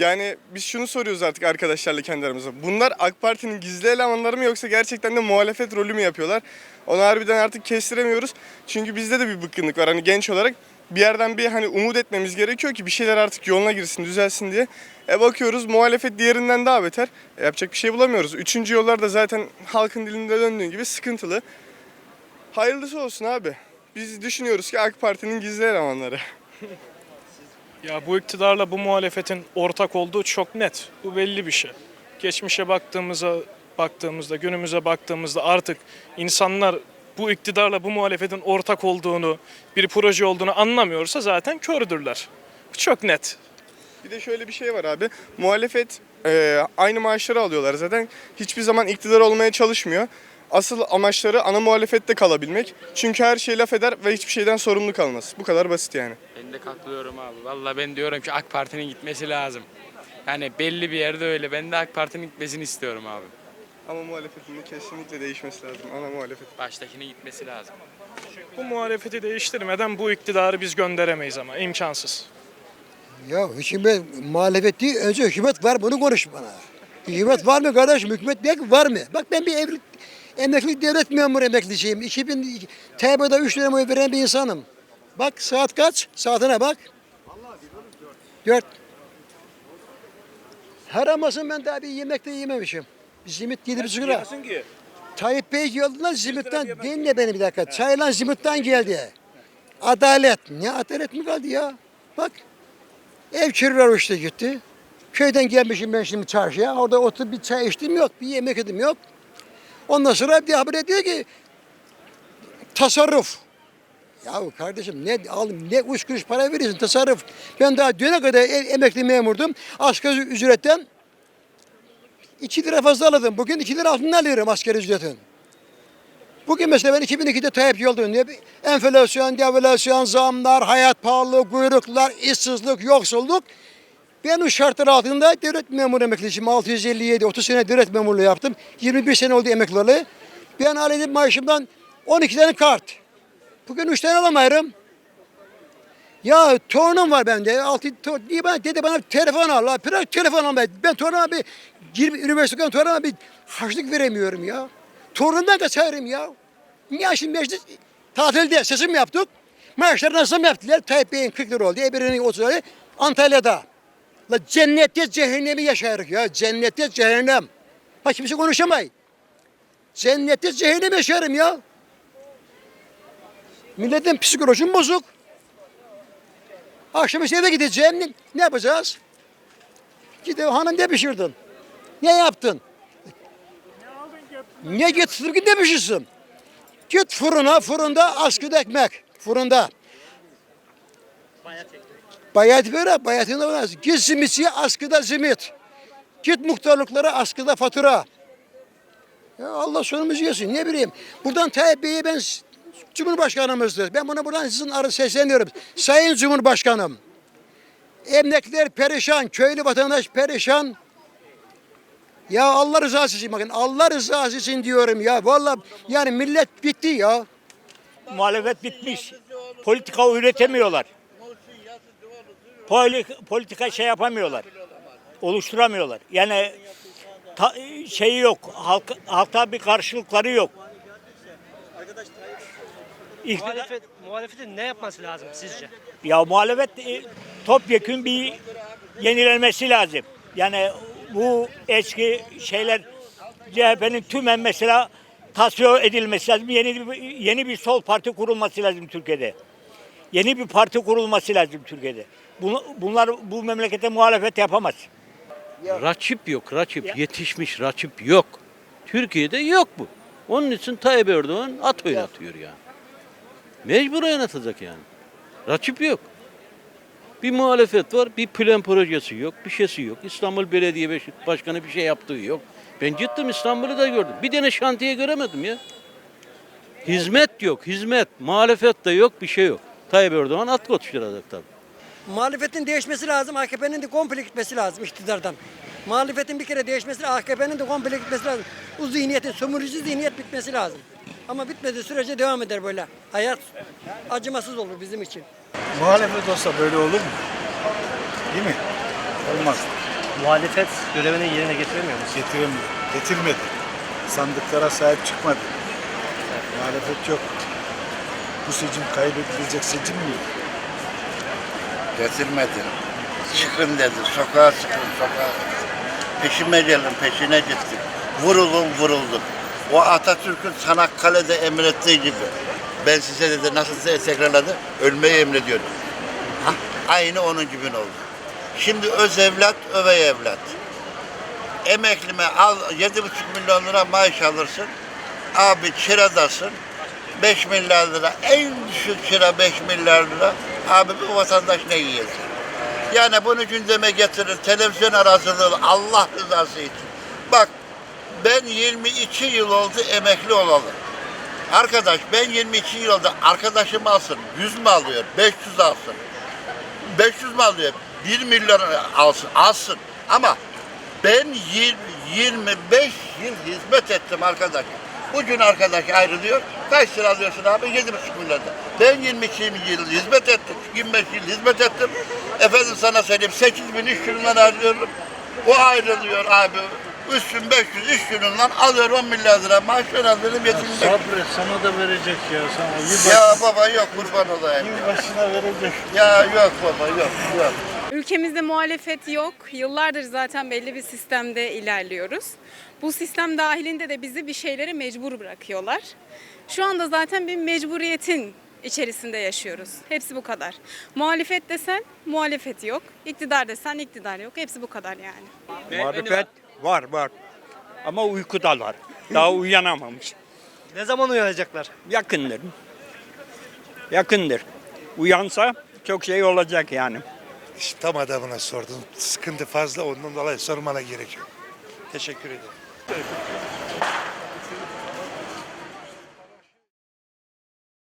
Yani biz şunu soruyoruz artık arkadaşlarla kendi aramızda. Bunlar AK Parti'nin gizli elemanları mı yoksa gerçekten de muhalefet rolü mü yapıyorlar? Onu harbiden artık kestiremiyoruz. Çünkü bizde de bir bıkkınlık var. Hani genç olarak bir yerden bir hani umut etmemiz gerekiyor ki bir şeyler artık yoluna girsin, düzelsin diye. E bakıyoruz muhalefet diğerinden daha beter. E yapacak bir şey bulamıyoruz. Üçüncü yollar da zaten halkın dilinde döndüğü gibi sıkıntılı. Hayırlısı olsun abi. Biz düşünüyoruz ki AK Parti'nin gizli elemanları. Ya bu iktidarla bu muhalefetin ortak olduğu çok net. Bu belli bir şey. Geçmişe baktığımızda baktığımızda, günümüze baktığımızda artık insanlar bu iktidarla bu muhalefetin ortak olduğunu, bir proje olduğunu anlamıyorsa zaten kördürler. Bu çok net. Bir de şöyle bir şey var abi. Muhalefet e, aynı maaşları alıyorlar zaten. Hiçbir zaman iktidar olmaya çalışmıyor. Asıl amaçları ana muhalefette kalabilmek. Çünkü her şey laf eder ve hiçbir şeyden sorumlu kalmaz. Bu kadar basit yani. Ben de katılıyorum abi. Vallahi ben diyorum ki AK Parti'nin gitmesi lazım. Yani belli bir yerde öyle. Ben de AK Parti'nin gitmesini istiyorum abi. Ama muhalefetin de kesinlikle değişmesi lazım. Ana muhalefet. Baştakinin gitmesi lazım. Bu muhalefeti değiştirmeden bu iktidarı biz gönderemeyiz ama imkansız. Ya hükümet muhalefet değil, önce hükümet var bunu konuş bana. Hükümet var mı kardeşim? Hükümet ne var mı? Bak ben bir evlilik, emekli devlet memuru emeklisiyim. 2000 TB'de 3 lira veren bir insanım. Bak saat kaç? Saatine bak. 4. Her amasın ben daha bir yemek de yememişim. Bir simit yedi buçuk lira. Tayyip Bey geldi lan zimitten. Dinle beni bir dakika. Çaylan zimitten geldi. Adalet. Ne adalet mi kaldı ya? Bak. Ev kiraları işte gitti. Köyden gelmişim ben şimdi çarşıya. Orada oturup bir çay içtim yok. Bir yemek yedim yok. Ondan sonra bir habire diyor ki tasarruf. Ya kardeşim ne al ne üç kuruş para veriyorsun tasarruf. Ben daha düne kadar e- emekli memurdum. Asgari ücretten 2 lira fazla alırdım. Bugün 2 lira altında alıyorum asgari ücretin. Bugün mesela ben 2002'de Tayyip Yıldırım diye enflasyon, devalüasyon, zamlar, hayat pahalılığı, kuyruklar, işsizlik, yoksulluk. Ben o şartlar altında devlet memuru emeklisiyim. 657, 30 sene devlet memurluğu yaptım. 21 sene oldu emekli. Ben alayım maaşımdan 12 tane kart. Bugün 3 tane alamıyorum. Ya torunum var bende. Altı, to, niye bana dedi bana telefon al. Bırak telefon al. Ben torunuma bir girip üniversiteden torunuma bir harçlık veremiyorum ya. Torunumdan kaçarım ya. Niye şimdi meclis tatilde seçim yaptık. Maaşlarına zam yaptılar. Tayyip Bey'in 40 lira oldu. Ebru'nun 30 lira. Antalya'da. La cennette cehennemi yaşarız ya. Cennette cehennem. Ha kimse konuşamay. Cennette cehennem yaşarım ya. Milletin psikolojisi bozuk. Akşam işte eve gideceğim. Ne, ne yapacağız? Gide hanım ne pişirdin? Ne yaptın? Ne getirdin ki ne pişirsin? Git fırına, fırında askıda ekmek. Fırında. Bayat böyle, bayatında olmaz. Git simitçiye askıda simit. Git muhtarlıklara askıda fatura. Ya Allah sonumuzu yesin. Ne bileyim. Buradan Tayyip Bey'e ben Cumhurbaşkanımızdır. Ben buna buradan sizin arı sesleniyorum. Sayın Cumhurbaşkanım. Emekliler perişan, köylü vatandaş perişan. Ya Allah rızası için bakın Allah rızası için diyorum ya. Vallahi yani millet bitti ya. muhalefet bitmiş. Politika üretemiyorlar. Poli- politika şey yapamıyorlar. Oluşturamıyorlar. Yani ta- şeyi yok. Halk, halkta bir karşılıkları yok. İktidar- Muhalefet, muhalefetin ne yapması lazım sizce? ya muhalefet e, topyekün bir yenilenmesi lazım. Yani bu eski şeyler CHP'nin tümen mesela tasfiye edilmesi lazım. Yeni bir, yeni bir sol parti kurulması lazım Türkiye'de. Yeni bir parti kurulması lazım Türkiye'de. Bunu- Bunlar bu memlekete muhalefet yapamaz. Rakip yok, rakip. Yetişmiş rakip yok. Türkiye'de yok bu. Onun için Tayyip Erdoğan at oynatıyor yani. Mecbur oynatacak yani. Rakip yok. Bir muhalefet var, bir plan projesi yok, bir şeysi yok. İstanbul Belediye Baş- Başkanı bir şey yaptığı yok. Ben gittim İstanbul'u da gördüm. Bir tane şantiye göremedim ya. Hizmet yok, hizmet. Muhalefet de yok, bir şey yok. Tayyip Erdoğan at koşturacak tabii. Muhalefetin değişmesi lazım. AKP'nin de komple gitmesi lazım iktidardan. Muhalefetin bir kere değişmesi lazım. AKP'nin de komple gitmesi lazım. Bu zihniyetin, sömürücü zihniyet bitmesi lazım. Ama bitmediği sürece devam eder böyle. Hayat acımasız olur bizim için. Muhalefet olsa böyle olur mu? Değil mi? Olmaz. Muhalefet görevini yerine getiremiyor mu? Getiremiyor. Getirmedi. Sandıklara sahip çıkmadı. Muhalefet yok. Bu seçim kaybedilecek seçim mi? Getirmedi. Çıkın dedi. Sokağa çıkın sokağa. Peşime gelin peşine gittik. Vurulun vurulduk. O Atatürk'ün Çanakkale'de emrettiği gibi. Ben size dedi nasıl size tekrarladı? Ölmeyi emrediyorum. Aynı onun gibi oldu. Şimdi öz evlat, övey evlat. Emeklime al 7,5 milyon lira maaş alırsın. Abi kiradasın. 5 milyar lira. En düşük kira 5 milyar lira. Abi bu vatandaş ne yiyecek? Yani bunu gündeme getirin. Televizyon aracılığı Allah rızası için. Bak ben 22 yıl oldu emekli olalı. Arkadaş ben 22 yıl oldu. Arkadaşım alsın. 100 mü alıyor? 500 alsın. 500 mü alıyor? 1 milyon alsın. Alsın. Ama ben 20, 25 yıl hizmet ettim arkadaş. Bugün arkadaş ayrılıyor. Kaç lira alıyorsun abi? 7,5 milyon lira. Ben 22 yıl hizmet ettim. 25 yıl hizmet ettim. Efendim sana söyleyeyim 8 bin iş gününden ayrılıyorum. O ayrılıyor abi. 3500 iş gününden alıyor 10 milyar lira maaş alıyorum 7 milyon. Sabret sana da verecek ya. Sana yılbaşı, Ya baba yok kurban olayım. yılbaşına verecek. Ya yok baba yok yok. Ülkemizde muhalefet yok. Yıllardır zaten belli bir sistemde ilerliyoruz. Bu sistem dahilinde de bizi bir şeylere mecbur bırakıyorlar. Şu anda zaten bir mecburiyetin içerisinde yaşıyoruz. Hepsi bu kadar. Muhalefet desen muhalefet yok. İktidar desen iktidar yok. Hepsi bu kadar yani. Muhalefet var var. Ama uykudalar. Daha uyanamamış. Ne zaman uyanacaklar? Yakındır. Yakındır. Uyansa çok şey olacak yani. İşte tam adamına sordun. Sıkıntı fazla ondan dolayı sormana gerek yok. Teşekkür ederim.